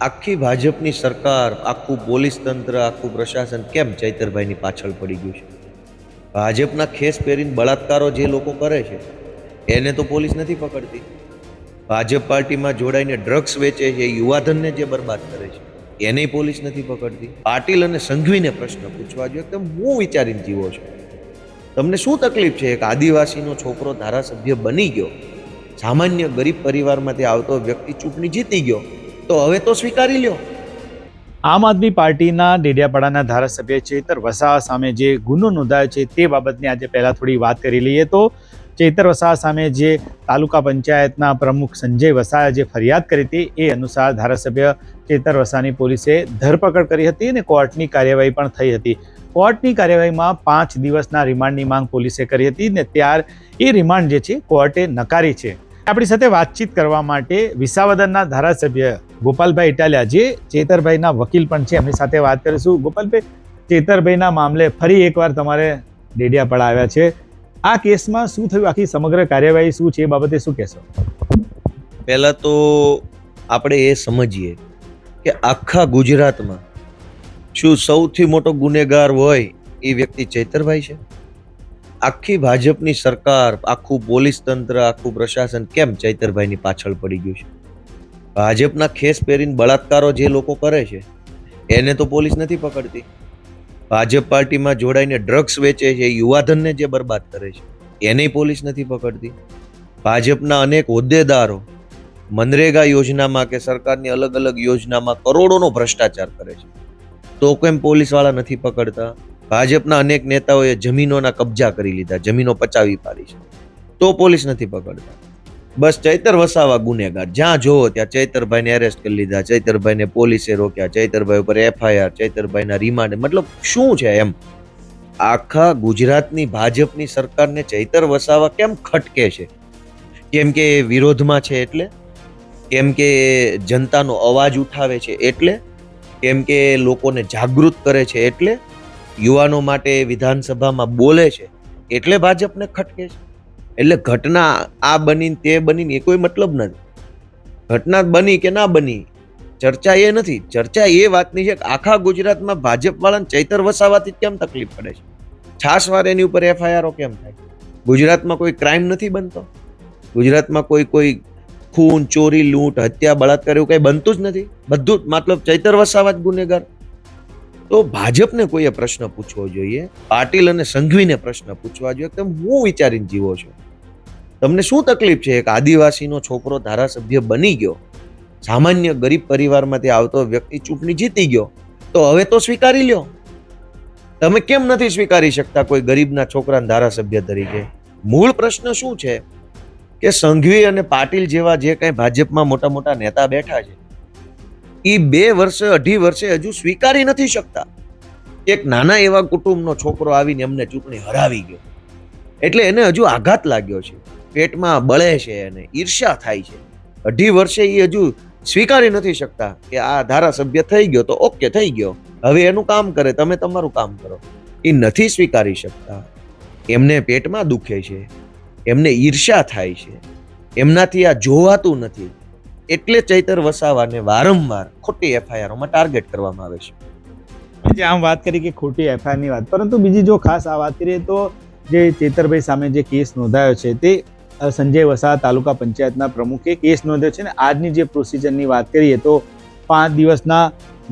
આખી ભાજપની સરકાર, આખું પોલીસ તંત્ર, આખું પ્રશાસન કેમ ચૈતરભાઈની પાછળ પડી ગયું છે? ભાજપના ખેસ પહેરીને બળાત્કારો જે લોકો કરે છે, એને તો પોલીસ નથી પકડતી. ભાજપ પાર્ટીમાં જોડાઈને ડ્રગ્સ વેચે છે, યુવાધનને જે બરબાદ કરે છે, એને પોલીસ નથી પકડતી. પાટીલ અને સંઘવીને પ્રશ્ન પૂછવા જોઈએ કે હું વિચારીને જીવો છો. તમને શું તકલીફ છે? એક આદિવાસીનો છોકરો ધારાસભ્ય બની ગયો. સામાન્ય ગરીબ પરિવારમાંથી આવતો વ્યક્તિ ચૂંટણી જીતી ગયો. તો હવે તો સ્વીકારી લ્યો. આમ આદમી પાર્ટીના ડેડિયાપાડાના ધારાસભ્ય ચેતર વસાવા સામે જે ગુનો નોંધાયો છે તે બાબતની આજે પહેલાં થોડી વાત કરી લઈએ તો ચેતર વસાવા સામે જે તાલુકા પંચાયતના પ્રમુખ સંજય વસાએ જે ફરિયાદ કરી હતી એ અનુસાર ધારાસભ્ય ચેતર વસાની પોલીસે ધરપકડ કરી હતી અને કોર્ટની કાર્યવાહી પણ થઈ હતી. કોર્ટની કાર્યવાહીમાં પાંચ દિવસના રિમાન્ડની માંગ પોલીસે કરી હતી ને ત્યાર એ રિમાન્ડ જે છે કોર્ટે નકારી છે. આપણી સાથે વાતચીત કરવા માટે વિસાવદરના ધારાસભ્ય ગોપાલભાઈ ઇટાલિયા, જે ચેતરભાઈના વકીલ પણ છે, એમની સાથે વાત કરીશું. ગોપાલભાઈ, ચેતરભાઈના મામલે ફરી એકવાર તમારે ડેડિયાપાડા આવ્યા છે. આ કેસમાં શું થયું? આખી સમગ્ર કાર્યવાહી શું છે? એ બાબતે શું કહેશો? પહેલાં તો આપણે એ સમજીએ કે આખા ગુજરાતમાં શું સૌથી મોટો ગુનેગાર હોય એ વ્યક્તિ ચેતરભાઈ છે? આખી ભાજપની સરકાર, આખું પોલીસ તંત્ર, આખું પ્રશાસન કેમ ચૈતરભાઈની પાછળ પડી ગયું છે? ભાજપના ખેસ પહેરીને બળાત્કારો જે લોકો કરે છે, એને તો પોલીસ નથી પકડતી. ભાજપ પાર્ટીમાં જોડાઈને ડ્રગ્સ વેચે છે યુવાધનને જે બરબાદ કરે છે, એને પોલીસ નથી પકડતી. ભાજપના અનેક હોદ્દેદારો મનરેગા યોજનામાં કે સરકારની અલગ અલગ યોજનામાં કરોડોનો ભ્રષ્ટાચાર કરે છે. તો કેમ પોલીસવાળા નથી પકડતા? ભાજપના અનેક નેતાઓએ જમીનોના કબજા કરી લીધા, જમીનો પચાવી પાડી છે. તો પોલીસ નથી પકડતા. બસ ચૈતર વસાવા ગુનેગાર. જ્યાં જોવો ત્યાં ચૈતરભાઈને એરેસ્ટ કરી લીધા. ચૈતરભાઈને પોલીસે રોક્યા. ચૈતરભાઈ ઉપર એફઆઈઆર ચૈતરભાઈના રિમાન્ડ મતલબ શું છે એમ? આખા ગુજરાતની ભાજપની સરકારને ચૈતર વસાવા કેમ ખટકે છે? કેમ કે વિરોધમાં છે એટલે? કેમ કે જનતાનો અવાજ ઉઠાવે છે એટલે? કેમ કે લોકોને જાગૃત કરે છે એટલે? યુવાનો માટે વિધાનસભામાં બોલે છે એટલે ભાજપને ખટકે છે? એટલે ઘટના આ બની તે બની એ કોઈ મતલબ નથી. ઘટના બની કે ના બની, ચર્ચા એ નથી. ચર્ચા એ વાતની છે કે આખા ગુજરાતમાં ભાજપ વાળાને ચૈતર વસાવાથી કેમ તકલીફ પડે છે? છાસવાર એની ઉપર એફઆઈઆરો કેમ થાય? ગુજરાતમાં કોઈ ક્રાઇમ નથી બનતો? ગુજરાતમાં કોઈ કોઈ ખૂન, ચોરી, લૂંટ, હત્યા, બળાત્કાર એવું કંઈ બનતું જ નથી? બધું જ મતલબ ચૈતર વસાવા જ ગુનેગાર. તો ભાજપને કોઈએ પ્રશ્ન પૂછવો જોઈએ? પાટીલ અને સંઘવીને પ્રશ્ન પૂછવા જોઈએ? કે હું વિચારીને જીવો છો. તમને શું તકલીફ છે? એક આદિવાસીનો છોકરો ધારાસભ્ય બની ગયો. સામાન્ય ગરીબ પરિવારમાંથી આવતો વ્યક્તિ ચૂંટણી જીતી ગયો. તો હવે તો સ્વીકારી લ્યો. તમે કેમ નથી સ્વીકારી શકતા કોઈ ગરીબના છોકરાને ધારાસભ્ય તરીકે? મૂળ પ્રશ્ન શું છે? કે સંઘવી અને પાટીલ જેવા જે કંઈ ભાજપમાં મોટા મોટા નેતા બેઠા છે એ બે વર્ષે, અઢી વર્ષે હજુ સ્વીકારી નથી શકતા. એક નાના એવા કુટુંબનો છોકરો આવીને એમને ચૂંટણી હરાવી ગયો. એટલે એને હજુ આઘાત લાગ્યો છે. પેટમાં બળે છે અને ઈર્ષ્યા થાય છે. અઢી વર્ષે એ હજુ સ્વીકારી નથી શકતા કે આ ધારાસભ્ય થઈ ગયો તો ઓકે થઈ ગયો. હવે એનું કામ કરે, તમે તમારું કામ કરો. એ નથી સ્વીકારી શકતા. એમને પેટમાં દુખે છે. એમને ઈર્ષ્યા થાય છે. એમનાથી આ જોવાતું નથી. એટલે ચૈતર વસાવાને વારંવાર ખોટી એફઆઈઆરોમાં ટાર્ગેટ કરવામાં આવે છે. જે આમ વાત કરી કે ખોટી એફઆઈઆરની વાત પરંતુ બીજી જો ખાસ આ વાત કરીએ તો જે ચેતરભાઈ સામે જે કેસ નોંધાયો છે તે સંજય વસાવા તાલુકા પંચાયતના પ્રમુખે કેસ નોંધ્યો છે ને આજની જે પ્રોસિજરની વાત કરીએ તો પાંચ દિવસના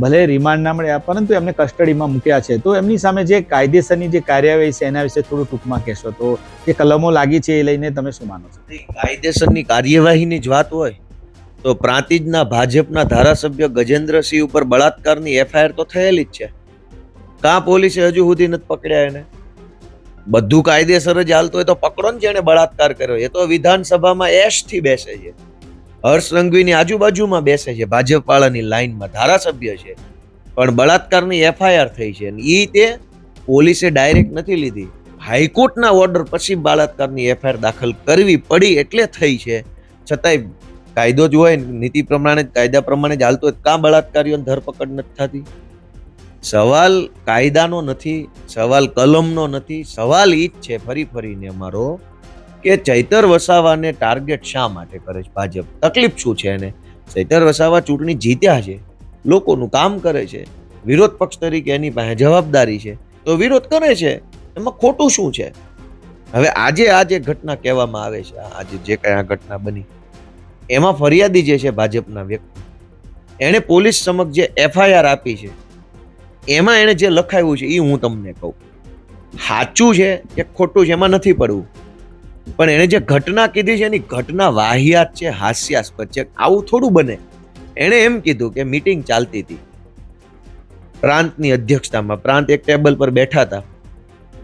ભલે રિમાન્ડ ના મળ્યા પરંતુ એમને કસ્ટડીમાં મૂક્યા છે. તો એમની સામે જે કાયદેસરની જે કાર્યવાહી છે એના વિશે થોડું ટૂંકમાં કહેશો તો જે કલમો લાગી છે એ લઈને તમે શું માનો છો? કાયદેસરની કાર્યવાહીની જ વાત હોય તો પ્રાંતિજના ભાજપના ધારાસભ્ય ગજેન્દ્રસિંહ ઉપર બળાત્કારની એફઆઈઆર તો થયેલી જ છે. કાં પોલીસે હજુ સુધી નથી પકડ્યા એને? બધું કાયદેસર જ હાલતું હોય તો પકડો ને જેણે બળાત્કાર કર્યો. એ તો વિધાનસભામાં એશથી બેસે છે. હર્ષ સંઘવીની આજુબાજુમાં બેસે છે. ભાજપવાળાની લાઇનમાં ધારાસભ્ય છે. પણ બળાત્કારની એફઆઈઆર થઈ છે ઈ તે પોલીસે ડાયરેક્ટ નથી લીધી. હાઈકોર્ટના ઓર્ડર પછી બળાત્કારની એફઆઈઆર દાખલ કરવી પડી એટલે થઈ છે. છતાંય કાયદો જ હોય નીતિ પ્રમાણે, કાયદા પ્રમાણે જ હાલતો હોય, કાં બળાત્કારીઓની ધરપકડ નથી થતી. સવાલ કાયદાનો નથી, સવાલ કલમનો નથી, સવાલ ઈ જ છે ફરી ફરીને અમારો, કે ચૈતર વસાવાને ટાર્ગેટ શા માટે કરે છે? ભાજપ, તકલીફ શું છે એને? ચૈતર વસાવા ચૂંટણી જીત્યા છે, લોકોનું કામ કરે છે, વિરોધ પક્ષ તરીકે એની પાસે જવાબદારી છે, તો વિરોધ કરે છે, એમાં ખોટું શું છે? હવે આજે આ જે ઘટના કહેવામાં આવે છે આજે જે કંઈ આ ઘટના બની એમાં ફરિયાદી જે છે ભાજપના વ્યક્તિ, એણે પોલીસ સમક્ષ જે એફઆઈઆર આપી છે, એમાં એણે જે લખાયું છે એ હું તમને કહું. સાચું છે કે ખોટું છે એમાં નથી પડવું. પણ એણે જે ઘટના કીધી છે એની ઘટના વાહિયાત છે, હાસ્યાસ્પદ છે, આવું થોડું બને. એણે એમ કીધું કે મીટિંગ ચાલતી હતી. પ્રાંતની અધ્યક્ષતામાં, પ્રાંત એક ટેબલ પર બેઠા હતા.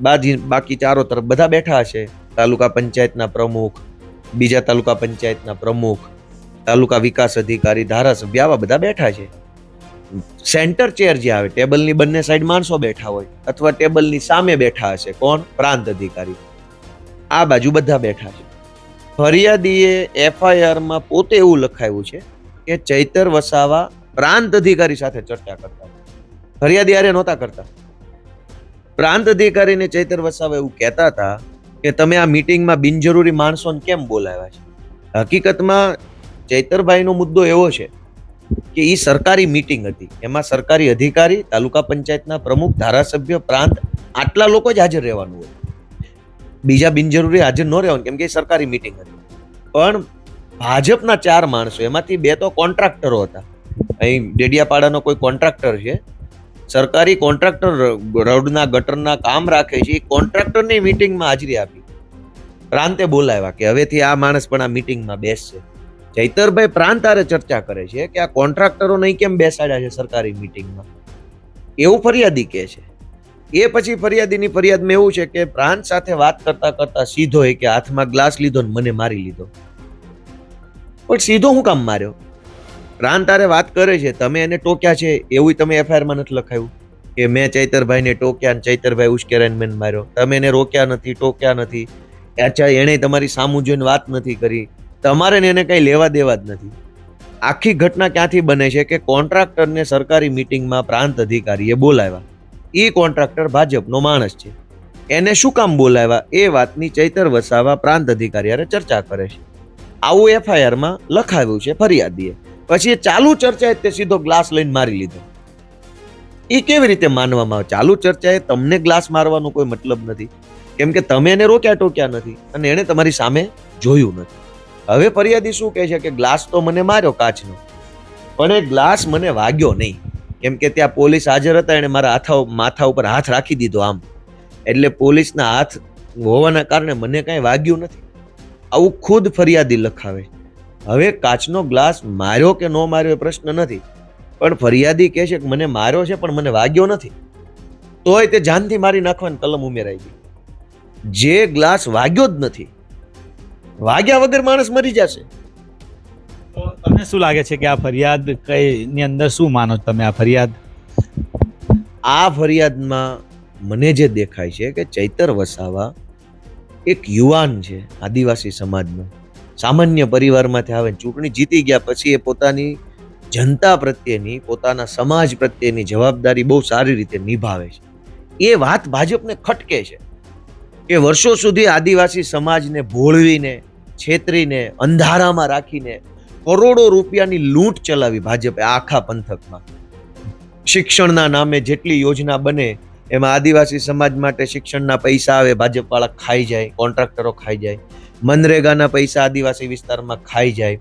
બાજી, બાકી ચારો તરફ બધા બેઠા હશે. તાલુકા પંચાયતના પ્રમુખ બીજા તાલુકા પંચાયતના પ્રમુખ, તાલુકા વિકાસ અધિકારી, ધારાસભ્ય, આવા બધા બેઠા છે. સેન્ટર ચેર જે આવે, ટેબલની બંને સાઈડ માણસો બેઠા હોય, અથવા ટેબલની સામે બેઠા હશે, કોણ? પ્રાંત અધિકારી. આ બાજુ બધા બેઠા છે. ફરિયાદીએ એફઆઈઆરમાં પોતે એવું લખાયું છે કે ચૈતર વસાવા પ્રાંત અધિકારી સાથે ચર્ચા કરતા ફરિયાદી આરે નહોતા કરતા. પ્રાંત અધિકારીને ચૈતર વસાવા એવું કહેતા હતા કે તમે આ મીટિંગમાં બિનજરૂરી માણસોને કેમ બોલાવ્યા છે? હકીકતમાં ચૈતરભાઈનો મુદ્દો એવો છે કે એ સરકારી મિટિંગ હતી. એમાં સરકારી અધિકારી, તાલુકા પંચાયતના પ્રમુખ, ધારાસભ્ય પ્રાંત આટલા લોકો જ હાજર રહેવાનું હોય. બીજા બિનજરૂરી હાજર ન રહેવાનું, કેમ કે એ સરકારી મિટિંગ હતી. પણ ભાજપના ચાર માણસો, એમાંથી બે તો કોન્ટ્રાક્ટરો હતા. અહીં ડેડિયાપાડાનો કોઈ કોન્ટ્રાક્ટર છે. સરકારી કોન્ટ્રાક્ટર રોડના ગટરના કામ રાખે છે. એ કોન્ટ્રાક્ટરની મિટિંગમાં હાજરી આપી. પ્રાંતે બોલાવ્યા કે હવેથી આ માણસ પણ આ મીટિંગમાં બેસશે. ચૈતરભાઈ પ્રાંત આરે ચર્ચા કરે છે કે આ કોન્ટ્રાક્ટરો નહીં કેમ બેસાડ્યા છે સરકારી મિટિંગમાં? એવું ફરિયાદી કહે છે. એ પછી ફરિયાદીની ફરિયાદમાં એવું છે કે પ્રાંત સાથે વાત કરતા કરતા સીધો એ કે હાથમાં ગ્લાસ લીધો ને મને મારી લીધો. પણ સીધો હું કામ માર્યો? પ્રાંત તારે વાત કરે છે, તમે એને ટોક્યા છે, એવું તમે એફઆઈઆરમાં નથી લખાયું. કે મેં ચૈતરભાઈને ટોક્યા ચૈતરભાઈ ઉશ્કેરાઈને મેન માર્યો. તમે એને રોક્યા નથી, ટોક્યા નથી. અચ્છા, એણે તમારી સામું જોઈને વાત નથી કરી. તમારે એને કંઈ લેવા દેવા જ નથી. આખી ઘટના ક્યાંથી બને છે કે કોન્ટ્રાક્ટરને સરકારી મીટિંગમાં પ્રાંત અધિકારીએ બોલાવ્યા. એ કોન્ટ્રાક્ટર ભાજપનો માણસ છે. એને શું કામ બોલાવ્યા? એ વાતની ચૈતર વસાવા પ્રાંત અધિકારી ચર્ચા કરે છે. આવું એફઆઈઆરમાં લખાવ્યું છે ફરિયાદીએ. પછી એ ચાલુ ચર્ચાએ તે સીધો ગ્લાસ લઈને મારી લીધો. એ કેવી રીતે માનવામાં આવે? ચાલુ ચર્ચાએ તમને ગ્લાસ મારવાનો કોઈ મતલબ નથી. કેમ કે તમે એને રોક્યા ટોક્યા નથી અને એણે તમારી સામે જોયું નથી. હવે ફરિયાદી શું કહે છે કે ગ્લાસ તો મને માર્યો કાચનો, પણ એ ગ્લાસ મને વાગ્યો નહીં. કેમ કે ત્યાં પોલીસ હાજર હતા, એણે મારા હાથા માથા ઉપર હાથ રાખી દીધો આમ. એટલે પોલીસના હાથ હોવાના કારણે મને કાંઈ વાગ્યું નથી. આવું ખુદ ફરિયાદી લખાવે. હવે કાચનો ગ્લાસ માર્યો કે ન માર્યો એ પ્રશ્ન નથી. પણ ફરિયાદી કહે છે કે મને માર્યો છે પણ મને વાગ્યો નથી. તોય તે જાનથી મારી નાખવાની કલમ ઉમેરાઈ ગઈ. જે ગ્લાસ વાગ્યો જ નથી વાગ્યા વગર માણસ મરી જશે. તમને શું લાગે છે કે આ ફરિયાદ કઈ ની અંદર શું માનો તમે? આ ફરિયાદ? આ ફરિયાદમાં મને જે દેખાય છે કે ચૈતર વસાવા એક યુવાન છે આદિવાસી સમાજનો. સામાન્ય પરિવારમાંથી આવે ચૂંટણી જીતી ગયા પછી એ પોતાની જનતા પ્રત્યેની, પોતાના સમાજ પ્રત્યેની જવાબદારી બહુ સારી રીતે નિભાવે છે. એ વાત ભાજપને ખટકે છે કે વર્ષો સુધી આદિવાસી સમાજને ભોળવીને, છેતરીને, અંધારામાં રાખીને કરોડો રૂપિયાની લૂંટ ચલાવી ભાજપે આખા પંથકમાં. શિક્ષણના નામે જેટલી યોજના બને, એમાં આદિવાસી સમાજ માટે શિક્ષણના પૈસા આવે, ભાજપવાળા ખાઈ જાય, કોન્ટ્રાક્ટરો ખાઈ જાય. મનરેગાના પૈસા આદિવાસી વિસ્તારમાં ખાઈ જાય.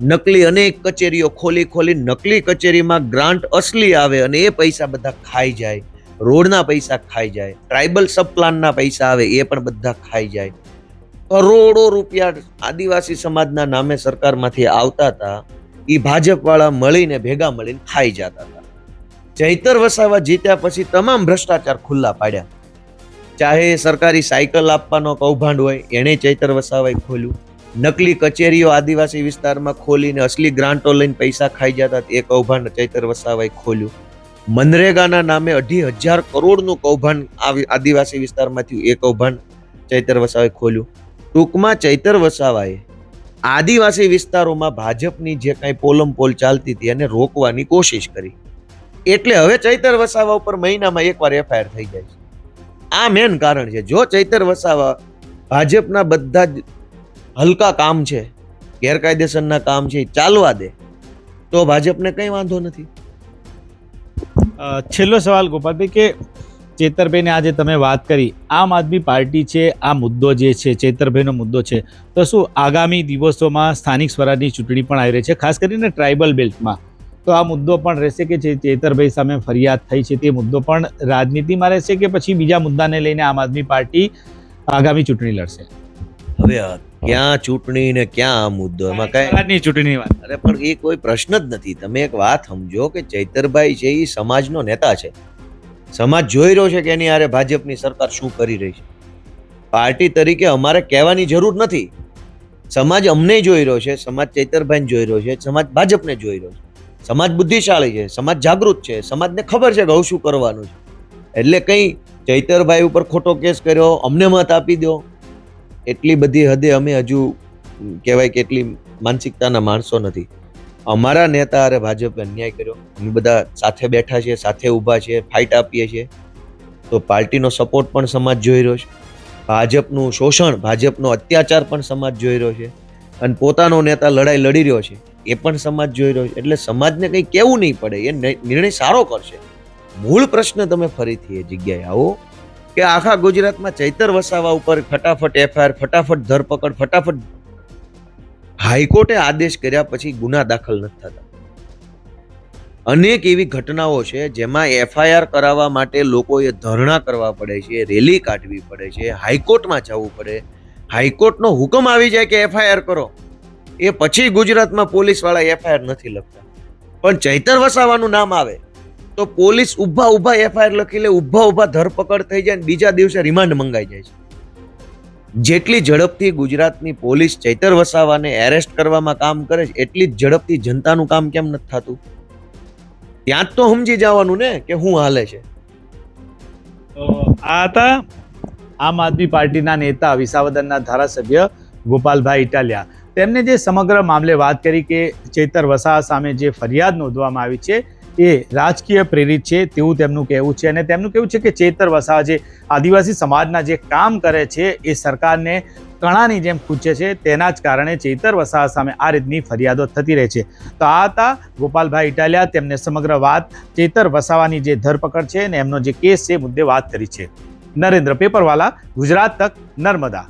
નકલી અનેક કચેરીઓ ખોલી ખોલી નકલી કચેરીમાં ગ્રાન્ટ અસલી આવે અને એ પૈસા બધા ખાઈ જાય. રોડના પૈસા ખાઈ જાય. ટ્રાઇબલ સબપ્લાનના પૈસા આવે એ પણ બધા ખાઈ જાય. કરોડો રૂપિયા આદિવાસી સમાજના નામે સરકારમાંથી આવતા હતા. એ ભાજપવાળા મળીને ભેગા મળીને ખાઈ જતા હતા. ચૈતર વસાવા જીત્યા પછી તમામ ભ્રષ્ટાચાર ખુલ્લા પાડ્યા. ચાહે સરકારી સાયકલ આપવાનો કૌભાંડ હોય, એણે ચૈતર વસાવાએ ખોલ્યું. નકલી કચેરીઓ આદિવાસી વિસ્તારમાં ખોલીને અસલી ગ્રાન્ટો લઈને પૈસા ખાઈ જતા એ કૌભાંડ ચૈતર વસાવાએ ખોલ્યું. મનરેગાના નામે અઢી હજાર કરોડનું કૌભાંડ આદિવાસી વિસ્તારમાં થયું એ કૌભાંડ ચૈતર વસાવાએ ખોલ્યું. ટૂંકમાં ચૈતર વસાવાએ આદિવાસી વિસ્તારોમાં ભાજપની જે કાંઈ પોલમ પોલ ચાલતી હતી એને રોકવાની કોશિશ કરી. એટલે હવે ચૈતર વસાવા ઉપર મહિનામાં એકવાર એફઆઈઆર થઈ જાય છે. આ મેન કારણ છે. જો ચૈતર વસાવા ભાજપના બધા જ હલકા કામ છે, ગેરકાયદેસરના કામ છે, એ ચાલવા દે, તો ભાજપને કંઈ વાંધો નથી. છેલ્લો સવાલ ગોપાલભાઈ, કે ચેતરભાઈને આજે તમે વાત કરી, આમ આદમી પાર્ટી છે, આ મુદ્દો જે છે, ચેતરભાઈનો મુદ્દો છે, તો શું આગામી દિવસોમાં સ્થાનિક સ્વરાજની ચૂંટણી પણ આવી રહી છે, ખાસ કરીને ટ્રાઇબલ બેલ્ટમાં તો આ મુદ્દો પણ રહેશે કે જે ચેતરભાઈ સામે ફરિયાદ થઈ છે તે મુદ્દો પણ રાજનીતિમાં રહેશે કે પછી બીજા મુદ્દાને લઈને આમ આદમી પાર્ટી આગામી ચૂંટણી લડશે? હવે ક્યાં ચૂંટણી ને ક્યાં આ મુદ્દો? એમાં કઈ ચૂંટણી વાત. અરે પણ એ કોઈ પ્રશ્ન જ નથી. તમે એક વાત સમજો કે ચૈતરભાઈ છે એ સમાજનો નેતા છે. સમાજ જોઈ રહ્યો છે કે એની આરે ભાજપની સરકાર શું કરી રહી છે. પાર્ટી તરીકે અમારે કહેવાની જરૂર નથી. સમાજ અમને જોઈ રહ્યો છે સમાજ ચૈતરભાઈને જોઈ રહ્યો છે સમાજ ભાજપને જોઈ રહ્યો છે. સમાજ બુદ્ધિશાળી છે, સમાજ જાગૃત છે, સમાજને ખબર છે કે હવે શું કરવાનું છે. એટલે કંઈ ચૈતરભાઈ ઉપર ખોટો કેસ કર્યો, અમને મત આપી દો. એટલી બધી હદે અમે હજુ કહેવાય કે એટલી માનસિકતાના માણસો નથી. અમારા નેતા અરે ભાજપે અન્યાય કર્યો. અમે બધા સાથે બેઠા છીએ, સાથે ઊભા છીએ ફાઇટ આપીએ છીએ. તો પાર્ટીનો સપોર્ટ પણ સમાજ જોઈ રહ્યો છે. ભાજપનું શોષણ, ભાજપનો અત્યાચાર પણ સમાજ જોઈ રહ્યો છે. અને પોતાનો નેતા લડાઈ લડી રહ્યો છે. એ પણ સમાજ જોઈ રહ્યો છે. એટલે સમાજને કંઈ કેવું નહીં પડે. એ નિર્ણય સારો કરશે. મૂળ પ્રશ્ન તમે ફરીથી એ જગ્યાએ આવો કે આખા ગુજરાતમાં ચૈતર વસાવા ઉપર ફટાફટ એફઆઈઆર, ફટાફટ ધરપકડ, ફટાફટ હાઈકોર્ટે આદેશ કર્યા પછી ગુના દાખલ નથી થતા. અનેક એવી ઘટનાઓ છે જેમાં એફઆઈઆર કરાવવા માટે લોકોએ ધરણા કરવા પડે છે, રેલી કાઢવી પડે છે, હાઈકોર્ટમાં જવું પડે. હાઈકોર્ટનો હુકમ આવી જાય કે એફઆઈઆર કરો. એ પછી ગુજરાતમાં પોલીસવાળા એફઆઈઆર નથી લખતા. પણ ચૈતર વસાવાનું નામ આવે, તો પોલીસ ઊભા ઊભા એફઆઈઆર લખી લે, ઊભા ઊભા ધરપકડ થઈ જાય ને બીજા દિવસે રિમાન્ડ મંગાઈ જાય છે. જેટલી ઝડપથી ગુજરાતની પોલીસ ચૈતર વસાવાને એરેસ્ટ કરવામાં કામ કરે છે, એટલી જ ઝડપથી જનતાનું કામ કેમ નથી થતું? ત્યાં જ તો સમજી જવાનું ને કે શું હાલે છે. આ હતા આમ આદમી પાર્ટીના નેતા વિસાવદરના ધારાસભ્ય ગોપાલભાઈ ઇટાલિયા. તેમને જે સમગ્ર મામલે વાત કરી કે ચેતર વસાવા સામે જે ફરિયાદ નોંધવામાં આવી છે, એ રાજકીય પ્રેરિત છે તેવું તેમનું કહેવું છે. અને તેમનું કહેવું છે કે ચેતર વસાવા જે આદિવાસી સમાજના જે કામ કરે છે, એ સરકારને કણાની જેમ ખૂંચે છે. તેના જ કારણે ચેતર વસાવા સામે આ રીતની ફરિયાદો થતી રહે છે. તો આ હતા ગોપાલભાઈ ઇટાલિયા તેમને સમગ્ર વાત ચેતર વસાવાની જે ધરપકડ છે અને એમનો જે કેસ છે મુદ્દે વાત કરી છે. નરેન્દ્ર પેપરવાલા, ગુજરાત તક નર્મદા.